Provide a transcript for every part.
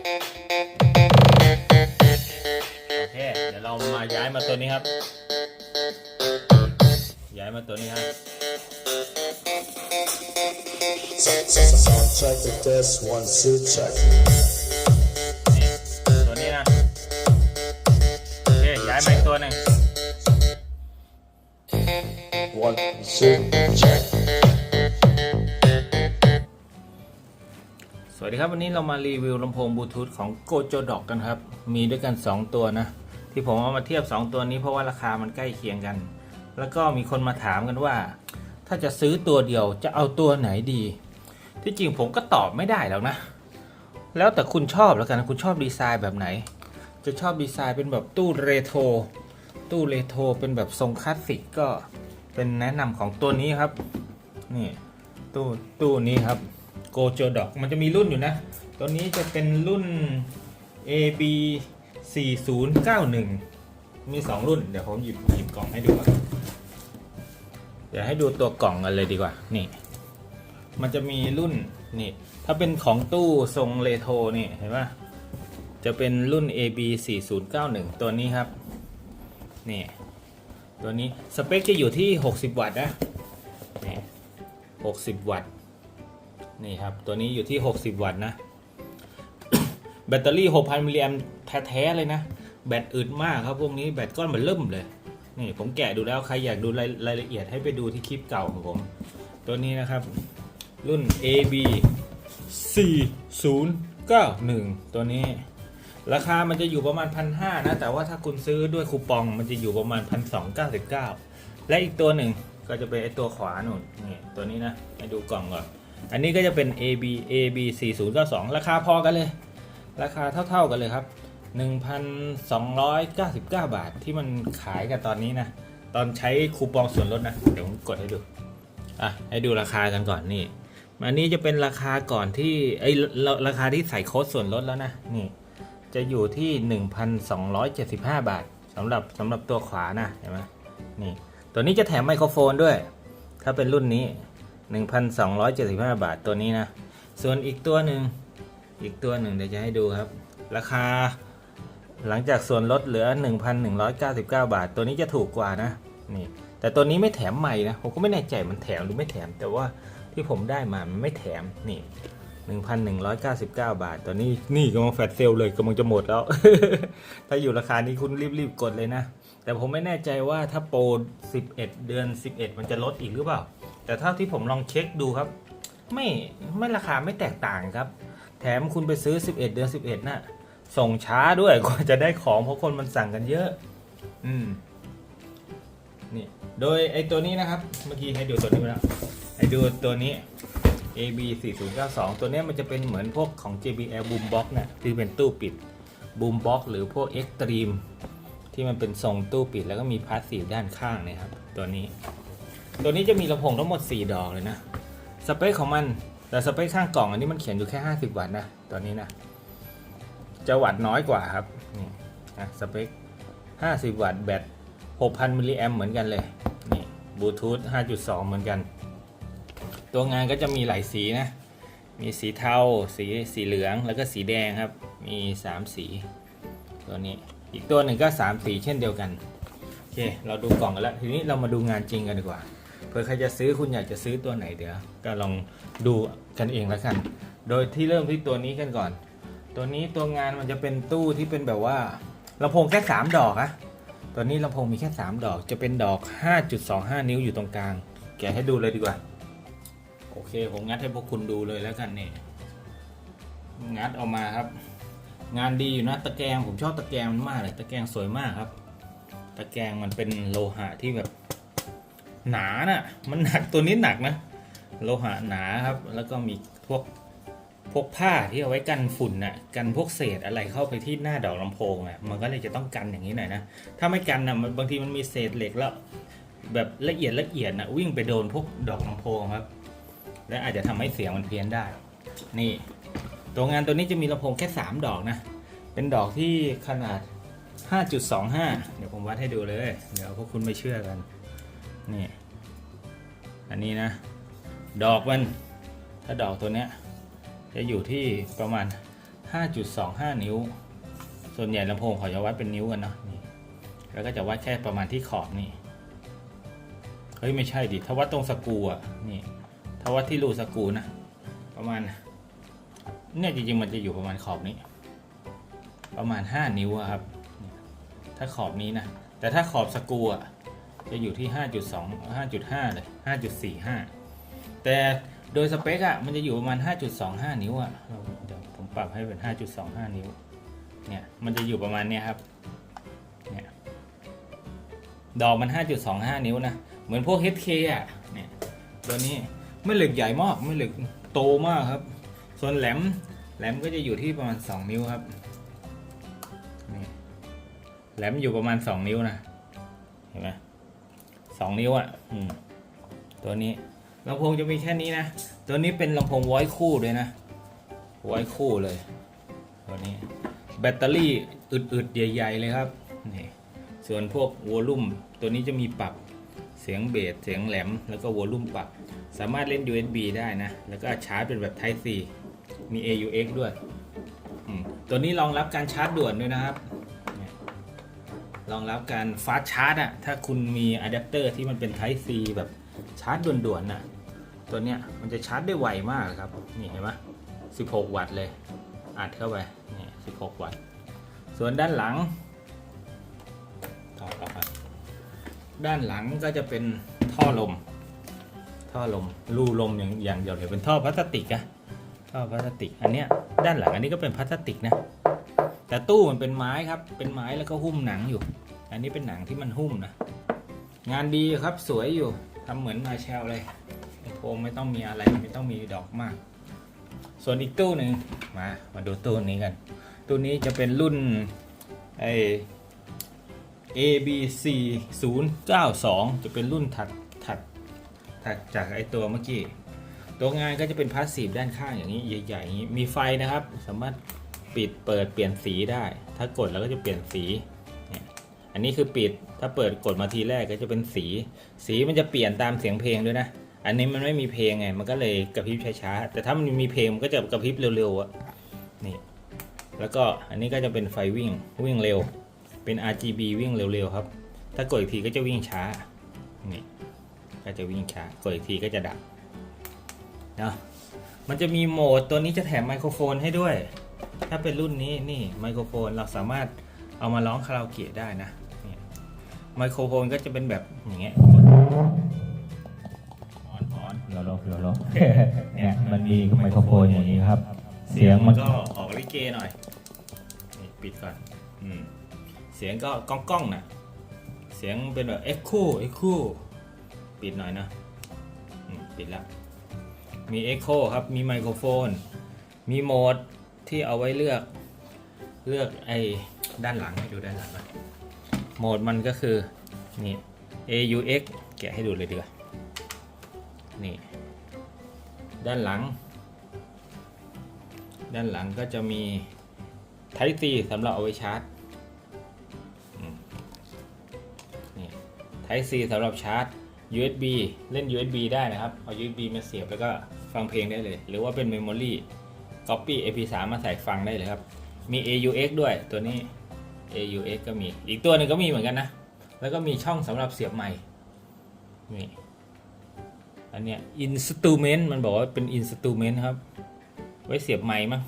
โอเคเดี๋ยวเรามาย้ายมาตัวนี้ครับ ย้ายมาตัวนี้ครับ Sound check the test one two check. นี่ตัวนี้นะโอเคย้ายมาอีกตัวหนึ่ง One two check. ครับวันนี้เรามารีวิวลำโพงบลูทูธของ Gojo Dock กันครับ มีด้วยกัน 2 ตัวนะ ที่ผมเอามาเทียบ 2 ตัวนี้เพราะว่าราคามันใกล้เคียงกัน แล้วก็มีคนมาถามกันว่า ถ้าจะซื้อตัวเดียวจะเอาตัวไหนดี ที่จริงผมก็ตอบไม่ได้แล้วนะ แล้วแต่คุณชอบแล้วกันคุณชอบดีไซน์แบบไหน จะชอบดีไซน์เป็นแบบตู้เรโทรตู้เรโทรเป็นแบบทรงคลาสสิกก็เป็นแนะนำของตัวนี้ครับนี่ตู้ตู้นี้ครับ โกโจดอกมันจะมีรุ่นอยู่นะ ตัวนี้จะเป็นรุ่น AB 4091 มี 2 รุ่น เดี๋ยวผมหยิบหยิบกล่องให้ดูก่อนเดี๋ยวให้ดูตัวกล่องกันเลยดีกว่า นี่ มันจะมีรุ่น นี่ ถ้าเป็นของตู้ทรงเรโทรนี่ เห็นปะจะเป็นรุ่น AB 4091 ตัวนี้ครับ นี่ ตัวนี้ สเปคจะอยู่ที่ 60 วัตต์นะ นี่ 60 วัตต์ นี่ครับ ตัวนี้อยู่ที่ 60 วัตต์นะ แบตเตอรี่ 6,000 มิลลิแอมแท้ๆเลยนะ แบตอึดมากครับพวกนี้แบตก้อนเหมือนเริ่มเลย นี่ผมแกะดูแล้วใครอยากดูรายรายละเอียดให้ไปดูที่คลิปเก่าของผม ตัวนี้นะครับ รุ่น AB 4091 ตัวนี้ ราคามันจะอยู่ประมาณ 1,500 นะ แต่ว่าถ้าคุณซื้อด้วยคูปองมันจะอยู่ประมาณ 1,299 และอีกตัวหนึ่งก็จะเป็นไอตัวขวาหนุนนี่ตัวนี้นะให้ดูกล่องก่อน อันนี้ก็จะเป็น AB AB 4092ราคาพอกันเลย ราคาเท่าๆกันเลยครับ 1,299 บาทที่มันขายกันตอนนี้นะ ตอนใช้คูปองส่วนลดนะ เดี๋ยวผมกดให้ดู อะ ให้ดูราคากันก่อนนี่ อันนี้จะเป็นราคาก่อนที่ไอยราราคาที่ใส่โค้ดส่วนลดแล้วนะ นี่ จะอยู่ที่ 1,275 บาทสำหรับสำหรับตัวขวานะ เห็นไหมนี่ ตัวนี้จะแถมไมโครโฟนด้วย ถ้าเป็นรุ่นนี้ 1,275 บาทตัวนี้นะ ส่วนอีกตัวหนึ่งอีกตัวหนึ่งเดี๋ยวจะให้ดูครับ ราคาหลังจากส่วนลดเหลือ 1,199 บาท ตัวนี้จะถูกกว่านะนี่แต่ตัวนี้ไม่แถมใหม่นะผมก็ไม่แน่ใจมันแถมหรือไม่แถม แต่ว่าที่ผมได้มามันไม่แถมนี่1,199 บาทตัวนี้นี่กำลังแฟลชเซลลเลยกำลังจะหมดแล้ว ถ้าอยู่ราคานี้คุณรีบๆกดเลยนะ แต่ผมไม่แน่ใจว่าถ้าโปร 11 เดือน 11 มันจะลดอีกหรือเปล่า แต่เท่าที่ผมลองเช็คดูครับ ไม่ไม่ราคาไม่แตกต่างครับ แถมคุณไปซื้อ 11 เดือน 11น่ะส่งช้าด้วยกว่าจะได้ของเพราะคนมันสั่งกันเยอะ อืมนี่โดยไอตัวนี้นะครับ เมื่อกี้ให้ดูตัวนี้ไปแล้วให้ดูตัวนี้ AB 4092ตัวนี้มันจะเป็นเหมือนพวกของ JBL Boombox นะที่เป็นตู้ปิด Boombox หรือพวก Extreme ที่มันเป็นทรงตู้ปิดแล้วก็มีพาสซีฟด้านข้างนี่ยครับ ตัวนี้ ตัวนี้จะมีลำโพงทั้งหมด 4 ดอกเลยนะ สเปคของมัน แต่สเปคข้างกล่องอันนี้มันเขียนอยู่แค่ 50 วัตต์นะ ตัวนี้นะ จะวัตต์น้อยกว่าครับ นี่นะสเปค 50 วัตต์แบต 6,000 มิลลิแอมเหมือนกันเลย นี่บลูทูธ 5.2 เหมือนกัน ตัวงานก็จะมีหลายสีนะ มีสีเทา สีสีเหลือง แล้วก็สีแดงครับ มี 3 สี ตัวนี้ อีกตัวหนึ่งก็ 3 สีเช่นเดียวกัน โอเค เราดูกล่องกันแล้ว ทีนี้เรามาดูงานจริงกันดีกว่า เผื่อใครจะซื้อคุณอยากจะซื้อตัวไหนเดี๋ยว ก็ลองดูกันเองแล้วกัน โดยที่เริ่มที่ตัวนี้กันก่อน ตัวนี้ตัวงานมันจะเป็นตู้ที่เป็นแบบว่าลำโพงแค่ 3 ดอกอะตัวนี้ลำโพงมีแค่ 3 ดอก จะเป็นดอก 5.25 นิ้วอยู่ตรงกลาง แกะให้ดูเลยดีกว่า โอเค ผมงัดให้พวกคุณดูเลยแล้วกันเนี่ยงัดออกมาครับ งานดีอยู่นะตะแกรงผมชอบตะแกรงมันมากเลย ตะแกรงสวยมากครับ ตะแกรงมันเป็นโลหะที่แบบ หนาน่ะมันหนักตัวนี้หนักนะโลหะหนาครับ แล้วก็มีพวกพวกผ้าที่เอาไว้กันฝุ่นน่ะกันพวกเศษอะไรเข้าไปที่หน้าดอกลำโพงอะมันก็เลยจะต้องกันอย่างนี้หน่อยนะถ้าไม่กันน่ะมันบางทีมันมีเศษเหล็กแล้ว แบบละเอียดละเอียดนะวิ่งไปโดนพวกดอกลำโพงครับ และอาจจะทำให้เสียงมันเพี้ยนได้ นี่ตัวงานตัวนี้จะมีลำโพงแค่ 3 ดอกนะ เป็นดอกที่ขนาด 5.25 เดี๋ยวผมวัดให้ดูเลย เดี๋ยวพวกคุณไม่เชื่อกัน นี่ อันนี้นะ ดอกมัน ถ้าดอกตัวเนี้ย จะอยู่ที่ประมาณ 5.25 นิ้ว ส่วนใหญ่ลำโพงเขาจะวัดเป็นนิ้วกันเนาะนี่แล้วก็จะวัดแค่ประมาณที่ขอบนี่ เฮ้ย ไม่ใช่ดิ ถ้าวัดตรงสกูอะ นี่ ถ้าวัดที่รูสกูนะ ประมาณ เนี่ยจริงๆมันจะอยู่ประมาณขอบนี้ ประมาณ 5 นิ้วครับ ถ้าขอบนี้นะ แต่ถ้าขอบสกูอะ จะอยู่ที่ 5.2 5.5 เลย 5.45 แต่โดยสเปคอะมันจะอยู่ประมาณ 5.25 นิ้วอะเดี๋ยวผมปรับให้เป็น 5.25 นิ้ว เนี่ยมันจะอยู่ประมาณเนี้ยครับ เนี่ยดอกมัน 5.25 นิ้วนะ เหมือนพวก HK อะเนี่ยตัวนี้ไม่เหล็กใหญ่มากไม่เหล็กโตมากครับ ส่วนแหลมแหลมก็จะอยู่ที่ประมาณ 2 นิ้วครับนี่แหลมอยู่ประมาณ 2 นิ้วนะ เห็นไหม สองนิ้วอะตัวนี้ลำโพงจะมีแค่นี้นะ ตัวนี้เป็นลำโพงไว้คู่ด้วยนะไว้คู่เลย ตัวนี้ แบตเตอรี่อึดๆ ใหญ่ๆ เลยครับนี่ส่วนพวกวอลลุ่ม ตัวนี้จะมีปรับเสียงเบสเสียงแหลม แล้วก็วอลลุ่มปรับ สามารถเล่น USB ได้นะ แล้วก็ชาร์จเป็นแบบ Type C มี AUX ด้วย ตัวนี้รองรับการชาร์จด่วนด้วยนะครับ รองรับการฟาสชาร์จอะถ้าคุณมีอะแดปเตอร์ที่มันเป็น Type C แบบชาร์จด่วนๆน่ะตัวเนี้ยมันจะชาร์จได้ไวมากครับ นี่เห็นไหม16 วัตต์เลย อัดเข้าไป นี่ 16 วัตต์ ส่วนด้านหลังต่อต่อไปด้านหลังก็จะเป็นท่อลม ท่อลม รูลมอย่างอย่างเดียวเลยเป็นท่อพลาสติกอะท่อพลาสติก อันเนี้ยด้านหลังอันนี้ก็เป็นพลาสติกนะ แต่ตู้มันเป็นไม้ครับ เป็นไม้แล้วก็หุ้มหนังอยู่ อันนี้เป็นหนังที่มันหุ้มนะ งานดีครับสวยอยู่ทำเหมือนมาแชลเลยโพงไม่ต้องมีอะไรไม่ต้องมีดอกมาก ส่วนอีกตู้หนึ่งมา มาดูตู้นี้กัน ตู้นี้จะเป็นรุ่นไอ ABC 092 จะเป็นรุ่นถัดถัดถัดจากไอตัวเมื่อกี้ ตัวงานก็จะเป็นพาสซีฟด้านข้างอย่างนี้ใหญ่ๆอย่างนี้ มีไฟนะครับ สามารถ ปิดเปิดเปลี่ยนสีได้ ถ้ากดแล้วก็จะเปลี่ยนสีเนี่ยอันนี้คือปิด ถ้าเปิดกดมาทีแรกก็จะเป็นสี สีมันจะเปลี่ยนตามเสียงเพลงด้วยนะ อันนี้มันไม่มีเพลงไง มันก็เลยกระพริบช้าๆ แต่ถ้ามันมีเพลงมันก็จะกระพริบเร็วๆอะนี่ แล้วก็อันนี้ก็จะเป็นไฟวิ่งวิ่งเร็ว เป็น RGB วิ่งเร็วๆครับ ถ้ากดอีกทีก็จะวิ่งช้า นี่ ก็จะวิ่งช้า กดอีกทีก็จะดับ เนาะมันจะมีโหมดตัวนี้จะแถมไมโครโฟนให้ด้วย ถ้าเป็นรุ่นนี้นี่ไมโครโฟนเราสามารถเอามาร้องคาราโอเกะได้นะนี่ไมโครโฟนก็จะเป็นแบบอย่างเงี้ยออนออนเราลบเราลบเนี่ยมันมีไมโครโฟนอย่างนี้ครับ เสียงมันก็ออกลิเกหน่อยนี่ปิดก่อนอืมเสียงก็ก้องก้องๆนะเสียงเป็นแบบเอ็กโคเอ็กโคปิดหน่อยนะอืมปิดแล้วมีเอ็กโคครับมีไมโครโฟน มีโหมด ที่เอาไว้เลือกเลือกไอ้ด้านหลังให้ดูด้านหลังน่อยโหมดมันก็คือ นี่ AUX แกะให้ดูเลยดีกว่านี่ ด้านหลัง ด้านหลังก็จะมี Type C สำหรับเอาไว้ชาร์จนี่ Type C สำหรับชาร์จ USB เล่น USB ได้นะครับ เอา USB มาเสียบแล้วก็ฟังเพลงได้เลย หรือว่าเป็น Memory Copy MP3 มาใส่ฟังได้เลยครับ มี AUX ด้วยตัวนี้ AUX ก็มี อีกตัวหนึ่งก็มีเหมือนกันนะ แล้วก็มีช่องสำหรับเสียบไมค์นี่อันเนี้ย Instrument มันบอกว่าเป็น Instrument ครับ ไว้เสียบไม้มั้ง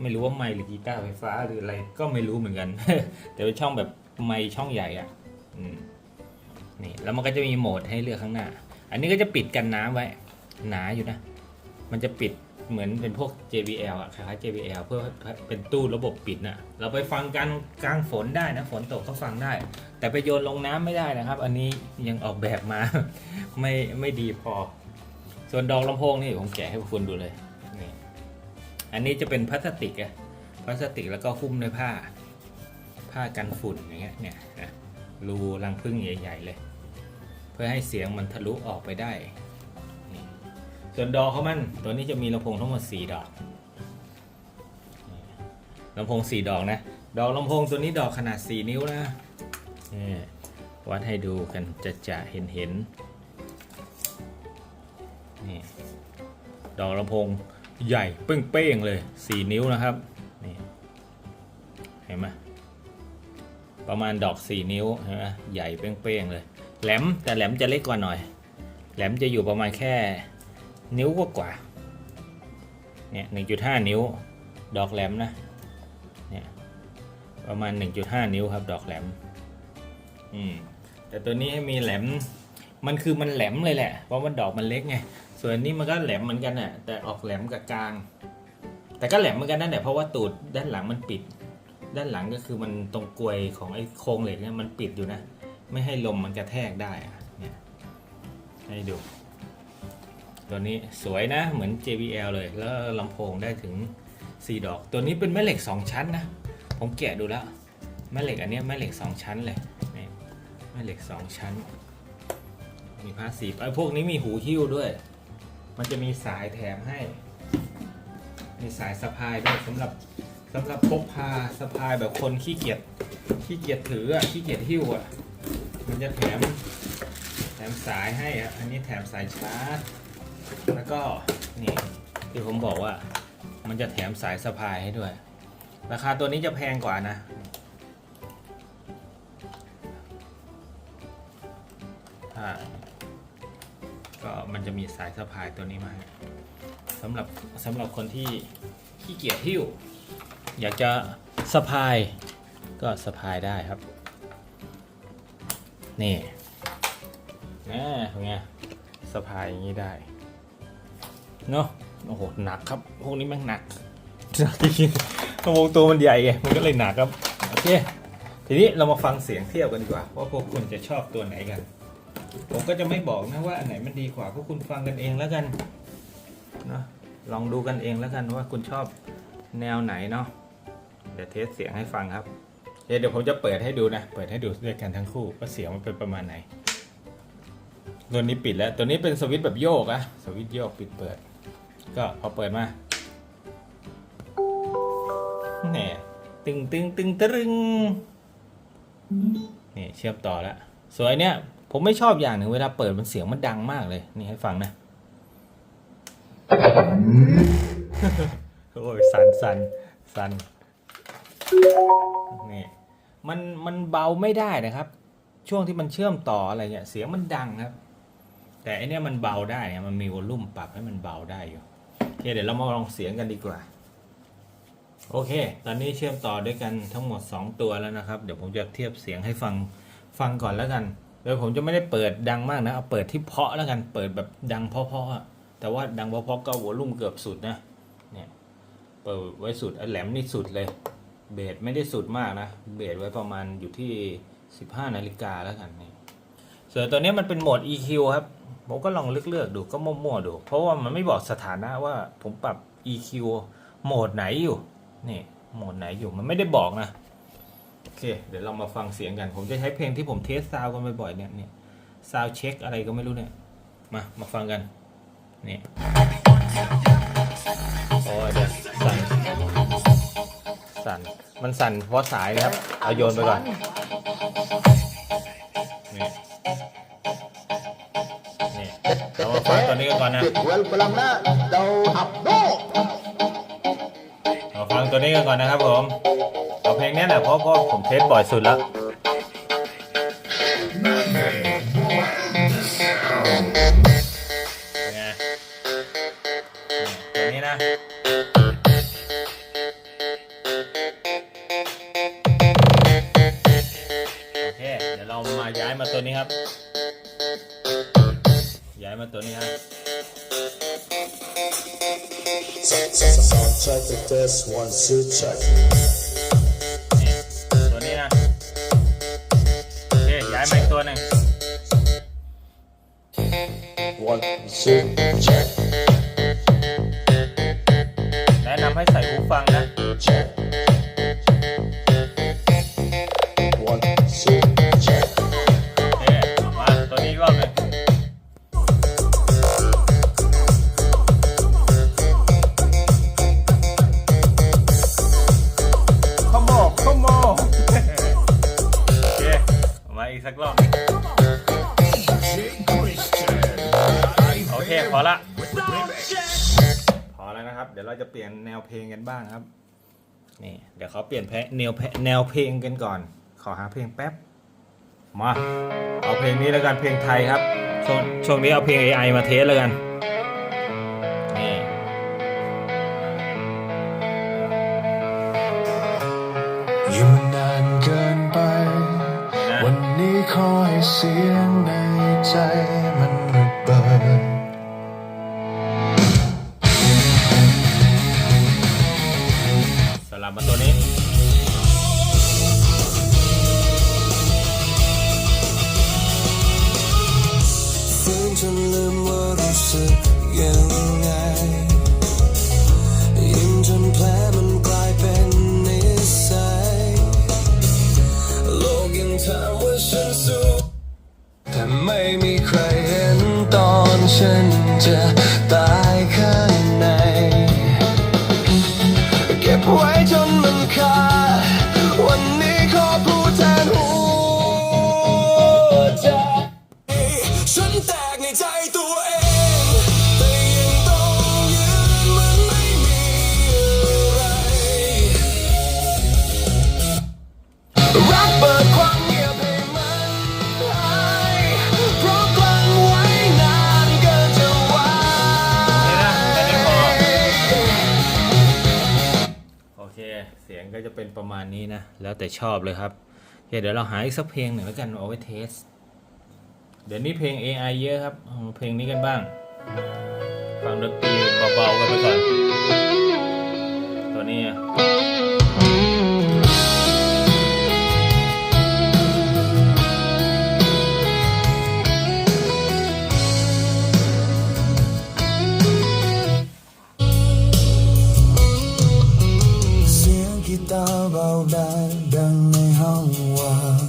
ไม่รู้ว่าไม้หรือกีตาร์ไฟฟ้าหรืออะไรก็ไม่รู้เหมือนกัน แต่เป็นช่องแบบไม้ช่องใหญ่อะนี่แล้วมันก็จะมีโหมดให้เลือกข้างหน้า อันนี้ก็จะปิดกันน้ำไว้ หนาอยู่นะ มันจะปิด เหมือนเป็นพวก JBL อะคล้ายๆ JBL เพื่อเป็นตู้ระบบปิดนะเราไปฟังกันกลางฝนได้นะ ฝนตกก็ฟังได้ แต่ไปโยนลงน้ำไม่ได้นะครับ อันนี้ยังออกแบบมา ไม่ไม่ดีพอ ส่วนดอกลำโพงนี่ผมแกะให้พวกคุณดูเลยนี่อันนี้จะเป็นพลาสติกอะพลาสติกแล้วก็หุ้มด้วยผ้า ผ้ากันฝุ่นอย่างเงี้ยเนี่ยนะรูรังผึ้งใหญ่ ๆ เลย เพื่อให้เสียงมันทะลุออกไปได้ ส่วนดอกเขามันตัวนี้จะมีลำโพงทั้งหมด4ดอกลำโพง4ดอกนะ ดอกลำโพงตัวนี้ดอกขนาด 4 นิ้วนะวัดให้ดูกันจะจะเห็นเห็นนี่ดอกลำโพงใหญ่เป้งๆเลย 4 นิ้วนะครับนี่เห็นไหมประมาณดอกสี่นิ้วเห็นไหมใหญ่เป้งๆเลย แหลมแต่แหลมจะเล็กกว่าหน่อย แหลมจะอยู่ประมาณแค่ นิ้วกว่าๆเนี่ยหนึ่งจุดห้านิ้ว ดอกแหลมนะเนี่ยประมาณ 1.5 นิ้วครับดอกแหลมอืมแต่ตัวนี้มีแหลม มันคือมันแหลมเลยแหละ เพราะมันดอกมันเล็กไง ส่วนนี้มันก็แหลมเหมือนกันน่ะ แต่ออกแหลมกับกลาง แต่ก็แหลมเหมือนกันนั่นแหละ เพราะว่าตูดด้านหลังมันปิด ด้านหลังก็คือมันตรงกลวยของไอ้โครงเหล็กเนี่ยมันปิดอยู่นะ ไม่ให้ลมมันกระแทกได้อะเนี่ย ให้ดู ตัวนี้สวยนะเหมือน JBL เลย แล้วลำโพงได้ถึง 4 ดอก ตัวนี้เป็นแม่เหล็ก 2 ชั้นนะ ผมแกะดูแล้ว แม่เหล็กอันนี้แม่เหล็ก 2 ชั้นเลยนี่แม่เหล็ก 2 ชั้น มีผ้าสีไอ้พวกนี้มีหูหิ้วด้วย มันจะมีสายแถมให้ มีสายสะพายด้วยสำหรับสำหรับพกพาสะพายแบบคนขี้เกียจขี้เกียจถืออะขี้เกียจหิ้วอะมันจะแถมแถมสายให้อะอันนี้แถมสายชาร์จ แล้วก็นี่ที่ผมบอกว่ามันจะแถมสายสะพายให้ด้วย ราคาตัวนี้จะแพงกว่านะถ้าก็มันจะมีสายสะพายตัวนี้มาสำหรับสำหรับคนที่ขี้เกียจหิ้ว อยากจะสะพายก็สะพายได้ครับ นี่นะเป็นไงสะพายอย่างนี้ได้ โอ้โหหนักครับ พวกนี้แม่งหนักหนักจริงๆกระโปรงตัวมันใหญ่ไงมันก็เลยหนักครับโอเคทีนี้เรามาฟังเสียงเทียบกันดีกว่าว่าพวกคุณจะชอบตัวไหนกัน ผมก็จะไม่บอกนะว่าอันไหนมันดีกว่าพวกคุณฟังกันเองแล้วกันเนาะลองดูกันเองแล้วกันว่าคุณชอบแนวไหนเนาะเดี๋ยวเทสเสียงให้ฟังครับเดี๋ยวผมจะเปิดให้ดูนะ เปิดให้ดูด้วยกันทั้งคู่ว่าเสียงมันเป็นประมาณไหนตัวนี้ปิดแล้ว ตัวนี้เป็นสวิตช์แบบโยกอะสวิตช์โยกปิดเปิด ก็พอเปิดมาแหน่ตึงตึงตึงตรึงนี่เชื่อมต่อแล้วสวยเนี่ย ผมไม่ชอบอย่างหนึ่งเวลาเปิดมันเสียงมันดังมากเลย นี่ให้ฟังนะโอ้ยสันสันสันนี่มันมันเบาไม่ได้นะครับ ช่วงที่มันเชื่อมต่ออะไรเนี่ยเสียงมันดังครับ แต่อันเนี้ยมันเบาได้ไงมันมีวอลลุ่มปรับให้มันเบาได้อยู่โอ เคเดี๋ยวเรามาลองเสียงกันดีกว่า โอเค ตอนนี้เชื่อมต่อด้วยกันทั้งหมด 2 ตัวแล้วนะครับ เดี๋ยวผมจะเทียบเสียงให้ฟังฟังก่อนแล้วกัน โดยผมจะไม่ได้เปิดดังมากนะ เอาเปิดที่เพาะแล้วกัน เปิดแบบดังเพาะๆอะแต่ว่าดังเพาะๆก็วอลลุ่มเกือบสุดนะ เนี่ย เปิดไว้สุดแหลมนี่สุดเลย เบสไม่ได้สุดมากนะ เบสไว้ประมาณอยู่ที่ 15นาฬิกาแล้วกันนี่ ส่วนตัวนี้มันเป็นโหมด EQ ครับ ผมก็ลองเลือกๆดูก็มั่วๆดู เพราะว่ามันไม่บอกสถานะว่าผมปรับ EQ โหมดไหนอยู่ นี่โหมดไหนอยู่มันไม่ได้บอกนะ โอเค เดี๋ยวเรามาฟังเสียงกัน ผมจะใช้เพลงที่ผมเทสซาวกันบ่อยๆเนี่ยเนี่ยซาวเช็คอะไรก็ไม่รู้เนี่ย มา มาฟังกัน นี่โอ้ยเดี๋ยวสั่น สั่น มันสั่นเพราะสายนะครับ เอาโยนไปก่อน มาฟังตอนนี้กันก่อนนะ Well, pelang na daw hapdo. เราฟังตัวนี้กันก่อนนะครับผมเอาเพลงนี้แหละเพราะก็ผมเทสบ่อยสุดแล้ว test one two check. นี่ตัวนี้นะ โอเค ย้ายมาอีกตัวหนึ่ง One two check แนะนำให้ใส่หูฟังนะ check. ขาเปลี่ยนเพลงแนวเพลงแนวเพลงกันก่อน ขอหาเพลงแป๊บ มา เอาเพลงนี้แล้วกันเพลงไทยครับ ช่วงช่วงนี้เอาเพลง AI มาเทสแล้วกันนี่อยู่มานานเกินไปนะวันนี้ขอให้เสียงในใจ สึก ณนี้นะ แล้วแต่ชอบเลยครับเดี๋ยวเราหาอีกสักเพลงหนึ่งแล้วกันเอาไว้เทส เดี๋ยวนี้เพลง AI เยอะครับ เพลงนี้กันบ้าง ฟังดนตรีเบาๆกันไปก่อน ตัวนี้ ตาเบาได้ดังในห้องว่าง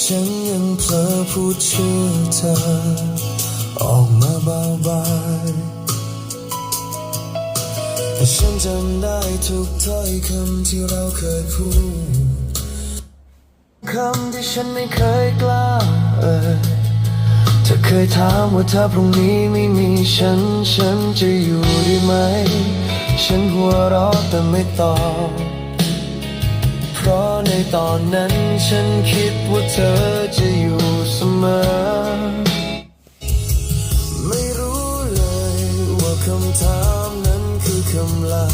ฉันยังเผลอพูดชื่อเธอ ออกมาเบาๆฉันจำได้ทุกถ้อยคำที่เราเคยพูดคำที่ฉันไม่เคยกล้าเอ่ยเธอเคยถามว่าถ้าพรุ่งนี้ไม่มีฉัน ฉันจะอยู่ได้ไหม ฉันหัวเราะแต่ไม่ตอบ ตอนนั้นฉันคิดว่าเธอจะอยู่เสมอ ไม่รู้เลยว่าคำถามนั้นคือคำลา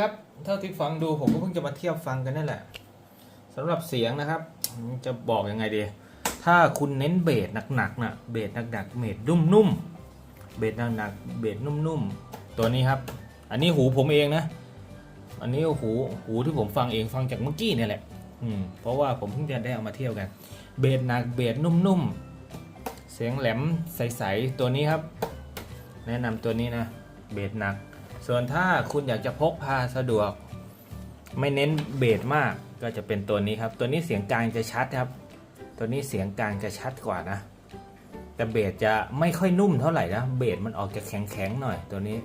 ครับ เท่าที่ฟังดูผมก็เพิ่งจะมาเทียบฟังกันนั่นแหละสำหรับเสียงนะครับ จะบอกยังไงดี ถ้าคุณเน้นเบสหนักๆนะเบสหนักๆเบสนุ่มๆเบสหนักๆเบสนุ่มๆตัวนี้ครับ อันนี้หูผมเองนะ อันนี้หูหูที่ผมฟังเองฟังจากเมื่อกี้เนี่ยแหละ อืมเพราะว่าผมเพิ่งจะได้เอามาเที่ยวกัน เบสหนักเบสนุ่มๆเสียงแหลมใสๆตัวนี้ครับ แนะนำตัวนี้นะเบสหนัก ส่วนถ้าคุณอยากจะพกพาสะดวก ไม่เน้นเบสมากก็จะเป็นตัวนี้ครับ ตัวนี้เสียงกลางจะชัดครับ ตัวนี้เสียงกลางจะชัดกว่านะแต่เบสจะไม่ค่อยนุ่มเท่าไหร่นะ เบสมันออกจะแข็งๆหน่อยตัวนี้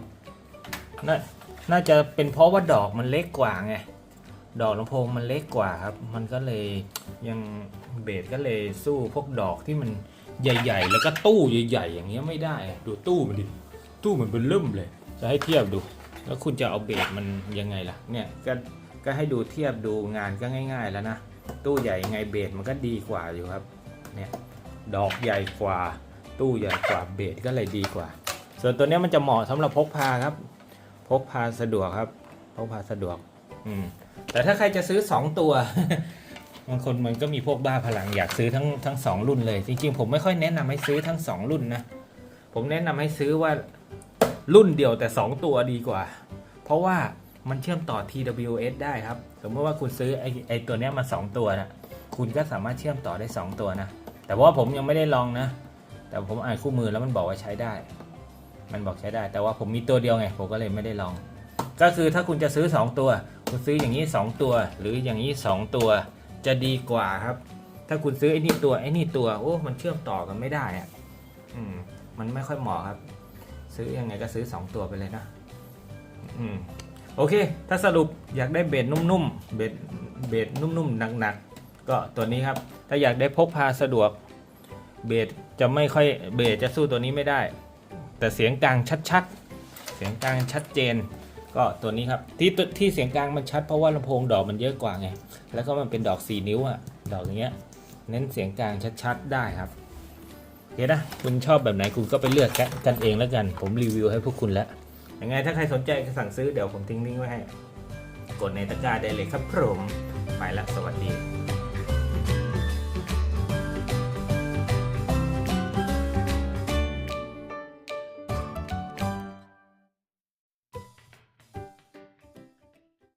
นน่าจะเป็นเพราะว่าดอกมันเล็กกว่าไง ดอกลำโพงมันเล็กกว่าครับ มันก็เลยยังเบสก็เลยสู้พวกดอกที่มันใหญ่ ๆ แล้วก็ตู้ใหญ่ ๆ อย่างเงี้ยไม่ได้ ดูตู้มันดิ ตู้มันเป็นเริ่มเลย จะให้เทียบดู แล้วคุณจะเอาเบสมันยังไงล่ะ เนี่ยก็ก็ให้ดูเทียบดูงานก็ง่าย ๆ แล้วนะ ตู้ใหญ่ยังไงเบสมันก็ดีกว่าอยู่ครับ เนี่ย ดอกใหญ่กว่า ตู้ใหญ่กว่าเบสก็เลยดีกว่า ส่วนตัวนี้มันจะเหมาะสำหรับพกพาครับ พกพาสะดวกครับ พกพาสะดวก อืม แต่ถ้าใครจะซื้อ 2 ตัวบางคนมันก็มีพวกบ้าพลังอยากซื้อทั้งทั้งสองรุ่นเลย จริงๆ ผมไม่ค่อยแนะนำให้ซื้อทั้งสองรุ่นนะ ผมแนะนำให้ซื้อว่า รุ่นเดียวแต่ 2 ตัวดีกว่า เพราะว่ามันเชื่อมต่อ TWS ได้ครับ สมมติว่าคุณซื้อไอไอตัวเนี้ยมา 2 ตัวนะคุณก็สามารถเชื่อมต่อได้ 2 ตัวนะ แต่ว่าผมยังไม่ได้ลองนะ แต่ผมอ่านคู่มือแล้วมันบอกว่าใช้ได้ มันบอกใช้ได้ แต่ว่าผมมีตัวเดียวไง ผมก็เลยไม่ได้ลอง ก็คือถ้าคุณจะซื้อ 2 ตัว คุณซื้ออย่างนี้ 2 ตัว หรืออย่างนี้ 2 ตัว จะดีกว่าครับ ถ้าคุณซื้อไอ้นี่ตัวไอ้นี่ตัว โอ้ มันเชื่อมต่อกันไม่ได้อะอืม มันไม่ค่อยเหมาะครับ ซื้อยังไงก็ซื้อ 2 ตัวไปเลยนะอืมโอเค ถ้าสรุปอยากได้เบสนุ่มๆ เบสเบสนุ่มๆหนักๆ ก็ตัวนี้ครับ ถ้าอยากได้พกพาสะดวก เบสจะไม่ค่อยเบสจะสู้ตัวนี้ไม่ได้ แต่เสียงกลางชัดๆ เสียงกลางชัดเจน ก็ตัวนี้ครับที่ตัวที่เสียงกลางมันชัดเพราะว่าลำโพงดอกมันเยอะกว่าไง แล้วก็มันเป็นดอก 4 นิ้วอะดอกอย่างเงี้ย เน้นเสียงกลางชัดๆ ได้ครับ เคนะคุณชอบแบบไหนคุณก็ไปเลือกกันเองแล้วกัน ผมรีวิวให้พวกคุณแล้วยังไงถ้าใครสนใจสั่งซื้อเดี๋ยวผมทิ้งลิงก์ไว้ให้ กดในตะกร้าได้เลยครับผม ไปละสวัสดี